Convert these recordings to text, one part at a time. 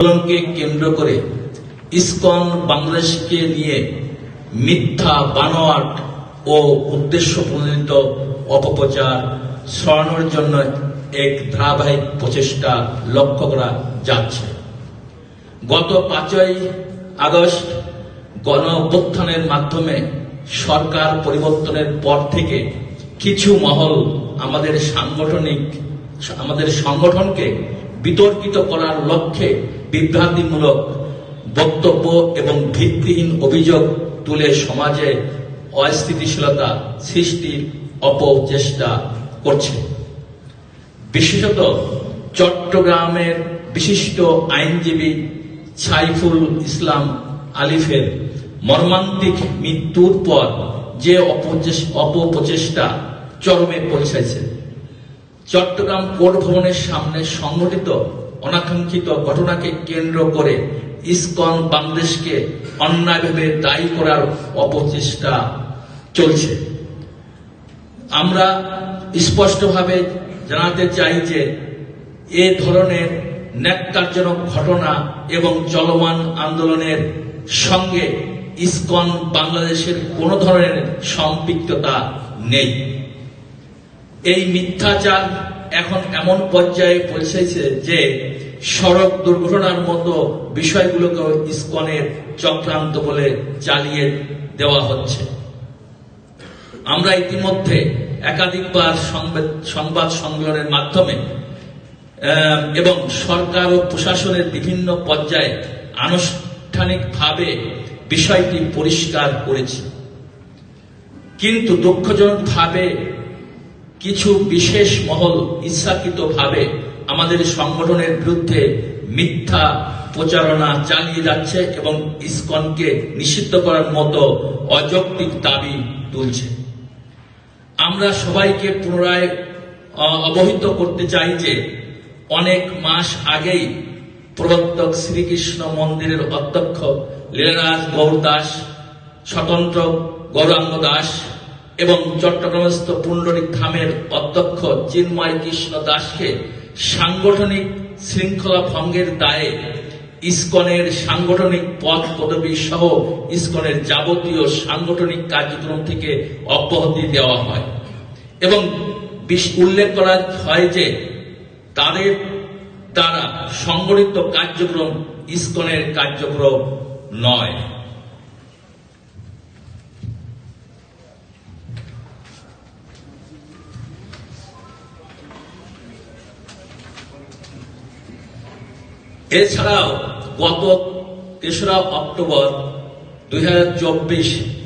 আন্দোলনকে কেন্দ্র করে ইসকন বাংলাদেশকে নিয়ে মিথ্যা, বানোয়াট ও উদ্দেশ্য প্রণোদিত অপপ্রচার সরানোর জন্য এক ধারাবাহিক প্রচেষ্টা লক্ষ্য করা যাচ্ছে। গত পাঁচই আগস্ট গণ মাধ্যমে সরকার পরিবর্তনের পর থেকে কিছু মহল আমাদের সাংগঠনিক, আমাদের সংগঠনকে বিতর্কিত করার লক্ষ্যে বিভ্রান্তিমূলক বক্তব্য এবং ভিত্তিহীন অভিযোগ তুলে সমাজে অস্থিতিশীলতা সৃষ্টির অপচেষ্টা করছে। বিশেষত চট্টগ্রামের বিশিষ্ট আইনজীবী সাইফুল ইসলাম আলিফের মর্মান্তিক মৃত্যুর পর যে অপপ্রচেষ্টা চরমে পৌঁছেছে। চট্টগ্রাম কোর্ট ভবনের সামনে সংঘটিত অনাকাঙ্ক্ষিত ঘটনাকে কেন্দ্র করে ইসকন বাংলাদেশকে অন্যায়ভাবে দায়ী করার অপচেষ্টা চলছে। আমরা স্পষ্টভাবে জানাতে চাই যে এ ধরনের ন্যাক্কারজনক ঘটনা এবং চলমান আন্দোলনের সঙ্গে ইসকন বাংলাদেশের কোনো ধরনের সম্পৃক্ততা নেই। এই মিথ্যাচার এখন এমন পর্যায়ে পৌঁছেছে যে সড়ক দুর্ঘটনার মতো বিষয়গুলোকে ইস্কনের চক্রান্ত বলে চালিয়ে দেওয়া হচ্ছে। আমরা ইতিমধ্যে একাধিকবার সংবাদ- সম্মেলনের মাধ্যমে এবং সরকার ও প্রশাসনের বিভিন্ন পর্যায়ে আনুষ্ঠানিকভাবে বিষয়টি পরিষ্কার করেছি। কিন্তু দুঃখজনকভাবে কিছু বিশেষ মহল ইচ্ছাকৃতভাবে আমাদের সংগঠনের বিরুদ্ধে মিথ্যা প্রচারণা চালিয়ে যাচ্ছে এবং ইসকনকে নিষিদ্ধ করার মতো অযৌক্তিক দাবি তুলছে। আমরা সবাইকে পুনরায় অবহিত করতে চাই যে অনেক মাস আগেই প্রবর্তক শ্রীকৃষ্ণ মন্দিরের অধ্যক্ষ লীলারাজ গৌর দাস, স্বতন্ত্র গৌরাঙ্গ দাস এবং চট্টগ্রামস্থ পুণ্ডরিক ধামের অধ্যক্ষ চিন্ময় কৃষ্ণ দাসকে সাংগঠনিক শৃঙ্খলা ভঙ্গের দায়ে ইসকনের সাংগঠনিক পদ পদবী সহ ইসকনের যাবতীয় সাংগঠনিক কার্যক্রম থেকে অব্যাহতি দেওয়া হয়। এবং উল্লেখ করা হয় যে তাদের দ্বারা সংগঠিত কার্যক্রম ইসকনের কার্যক্রম নয়। এছাড়াও গত তেসরা অক্টোবর দুই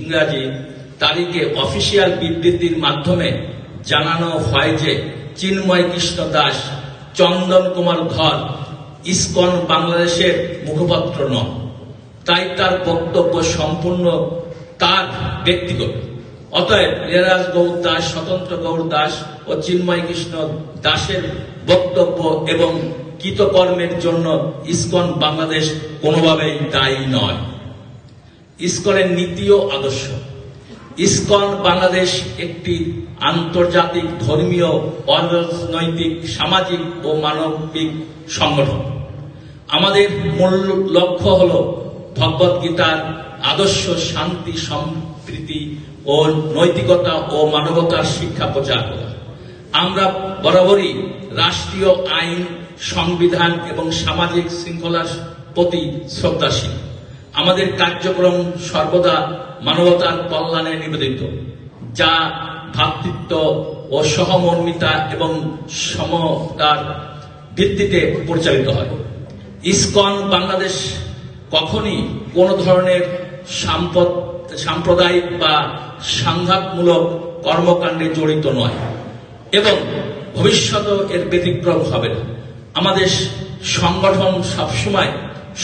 ইংরাজি তারিখে অফিসিয়াল বিবৃতির মাধ্যমে জানানো হয় যে চিন্ময় কৃষ্ণ দাস চন্দন কুমার ধর ইসকন বাংলাদেশের মুখপাত্র নন। তাই তার বক্তব্য সম্পূর্ণ তার ব্যক্তিগত। অতএব লীলারাজ গৌর দাস, স্বতন্ত্র গৌর দাস ও চিন্ময় কৃষ্ণ দাসের বক্তব্য এবং কৃতকর্মের জন্য ইসকন বাংলাদেশ কোনোভাবেই দায়ী নয়। ইসকনের নীতি ও আদর্শ। ইসকন বাংলাদেশ একটি আন্তর্জাতিক ধর্মীয়, অরাজনৈতিক, সামাজিক ও মানবিক সংগঠন। আমাদের মূল লক্ষ্য হল ভগবত গীতার আদর্শ শান্তি, সম্প্রীতি ও নৈতিকতা ও মানবতার শিক্ষা প্রচার করা। আমরা বরাবরই রাষ্ট্রীয় আইন, সংবিধান এবং সামাজিক শৃঙ্খলার প্রতি শ্রদ্ধাশীল। আমাদের কার্যক্রম সর্বদা মানবতার কল্যাণে নিবেদিত, যা ভ্রাতৃত্ব ও সহমর্মিতা এবং সমতার ভিত্তিতে পরিচালিত হয়। ইসকন, বাংলাদেশ কখনই কোন ধরনের সাম্প্রদায়িক বা সংঘাতমূলক কর্মকাণ্ডে জড়িত নয়। এবং ভবিষ্যতেও এর ব্যতিক্রম হবে না। আমাদের সংগঠন সবসময়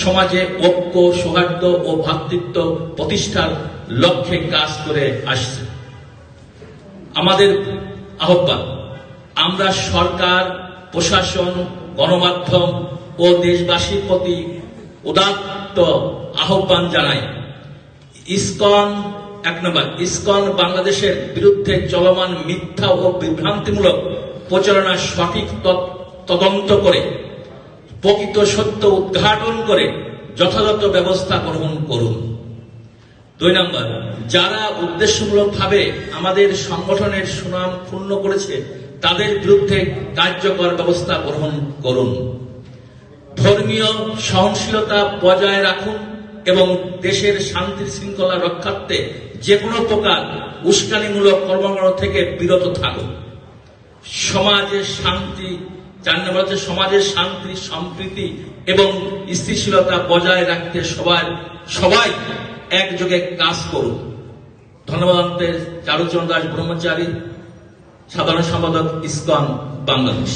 সমাজে ঐক্য, সৌহার্দ্য ও ভ্রাতৃত্ব প্রতিষ্ঠার লক্ষ্যে কাজ করে আসছে। আমাদের আহ্বান, আমরা সরকার, প্রশাসন, গণমাধ্যম ও দেশবাসীর প্রতি উদাত্ত আহ্বান জানাই। ইসকন এক নম্বর, ইসকন বাংলাদেশের বিরুদ্ধে চলমান মিথ্যা ও বিভ্রান্তিমূলক প্রচারণার সঠিক তদন্ত করে, প্রকৃত সত্য উদ্ঘাটন করে যথাযথ ব্যবস্থা গ্রহণ করুন। দুই নম্বর, যারা উদ্দেশ্যমূলকভাবে আমাদের সংগঠনের সুনাম ক্ষুণ্ণ করেছে, তাদের বিরুদ্ধে কার্যকর ব্যবস্থা গ্রহণ করুন। ধর্মীয় সহনশীলতা বজায় রাখুন এবং দেশের শান্তি শৃঙ্খলা রক্ষার্থে যে কোনো প্রকার উস্কানিমূলক কর্মকাণ্ড থেকে বিরত থাকুন। সমাজের শান্তি, চার হচ্ছে সমাজের শান্তি, সম্প্রীতি এবং স্থিতিশীলতা বজায় রাখতে সবাই সবাই একযোগে কাজ করুন। ধন্যবাদ চারুচরণ দাস ব্রহ্মচারী, সাধারণ সম্পাদক ইসকন বাংলাদেশ।